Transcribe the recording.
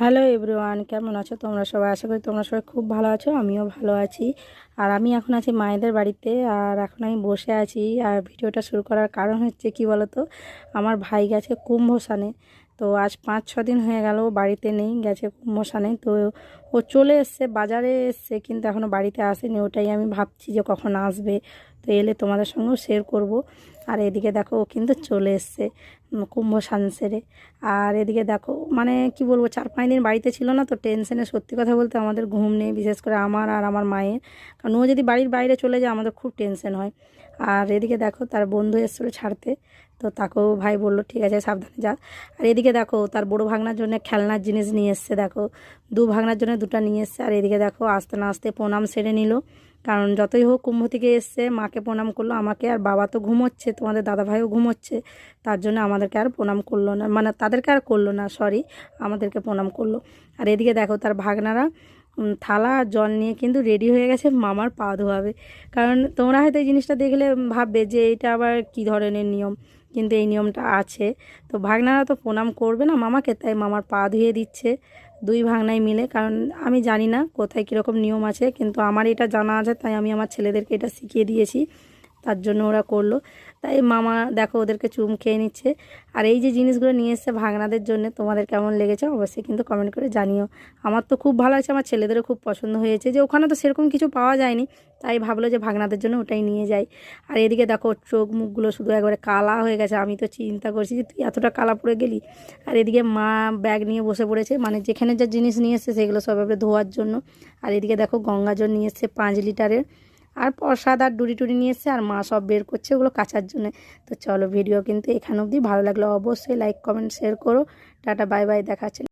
Hello everyone, কেমন আছো তোমরা সবাই? আশা করি তোমরা সবাই খুব ভালো আছো, আমিও ভালো আছি। আর আমি এখন আছি মায়েদের বাড়িতে, আর এখন আমি বসে আছি। আর ভিডিওটা শুরু করার কারণ হচ্ছে কি বলতো, আমার ভাই গেছে কুম্ভসানে তো আজ পাঁচ, ছ দিন হয়ে গেল বাড়িতে নেই, গেছে কুম্ভসানে তো ও চলে এসছে, বাজারে এসছে, কিন্তু এখনও বাড়িতে আসেনি। ওটাই আমি ভাবছি যে কখন আসবে। তো এলে তোমাদের সঙ্গেও শেয়ার করব। আর এদিকে দেখো, ও কিন্তু চলে এসছে। কুম্ভ সান সেরে আর এদিকে দেখো মানে কি বলব, চার পাঁচ দিন বাড়িতে ছিল না তো টেনশনে সত্যি কথা বলতে আমাদের ঘুম নেই, বিশেষ করে আমার আর আমার মায়ের। কারণ ও যদি বাড়ির বাইরে চলে যায়, আমাদের খুব টেনশন হয়। আর এদিকে দেখো, তার বন্ধু এসেছিল ছাড়তে, তো তাকেও ভাই বলল, ঠিক আছে, সাবধানে যা। আর এদিকে দেখো, তার বড় ভাগনার জন্য খেলনার জিনিস নিয়ে এসছে, দেখো। দু ভাগনার জন্য দুটো নিয়ে এসছে। আর এদিকে দেখো, আস্তে না আস্তে প্রণাম সেরে নিল। কারণ যতই হোক কুম্ভ থেকে এসছে, মাকে প্রণাম করল। আমাকে আর বাবা তো ঘুমোচ্ছে, তোমাদের দাদা ভাইও ঘুমোচ্ছে, তার জন্য আমাদেরকে আর প্রণাম করল না মানে তাদেরকে আর করল না সরি আমাদেরকে প্রণাম করল। আর এদিকে দেখো তার ভাগনারা থালা জল নিয়ে কিন্তু রেডি হয়ে গেছে মামার পা ধোয়াবে। কারণ তোমরা হয়তো এই জিনিসটা দেখলে ভাববে যে এটা আবার কী ধরনের নিয়ম? কিন্তু এই নিয়মটা আছে। তো ভাগনারা তো প্রণাম করবে না মামাকে, তাই মামার পা ধুয়ে দিচ্ছে দুই ভাগনাই মিলে। কারণ আমি জানি না কোথায় কীরকম নিয়ম আছে, কিন্তু আমার এটা জানা আছে, তাই আমি আমার ছেলেদেরকে এটা শিখিয়ে দিয়েছি। তার জন্য ওরা করল। তাই মামা দেখো ওদেরকে চুম খেয়ে নিচ্ছে। আর এই যে জিনিসগুলো নিয়ে এসছে ভাগনাদের জন্য, তোমাদের কেমন লেগেছে অবশ্যই কিন্তু কমেন্ট করে জানিও। আমার তো খুব ভালো আছে আমার ছেলেদেরও খুব পছন্দ হয়েছে। যে ওখানে তো সেরকম কিছু পাওয়া যায়নি, তাই ভাবলো যে ভাগনাদের জন্য ওটাই নিয়ে যাই। আর এদিকে দেখো চোখ মুখগুলো শুধু একবারে কালা হয়ে গেছে। আমি তো চিন্তা করছি যে তুই এতটা কালা পড়ে গেলি। আর এদিকে মা ব্যাগ নিয়ে বসে পড়েছে। মানে যেখানে যা জিনিস নিয়ে এসছে, সেগুলো সব ধোয়ার জন্য। আর এদিকে দেখো গঙ্গা জল নিয়ে এসছে পাঁচ লিটারের। আর প্রসাদ আর ডুরি টুরি নিয়ে আর মা সব বের করছে ওগুলো কাচার জন্য। তো চলো ভিডিও কিন্তু এখানে অবধি। ভালো লাগল অবশ্যই লাইক কমেন্ট শেয়ার করো। টাটা বাই বাই দেখাচ্ছে।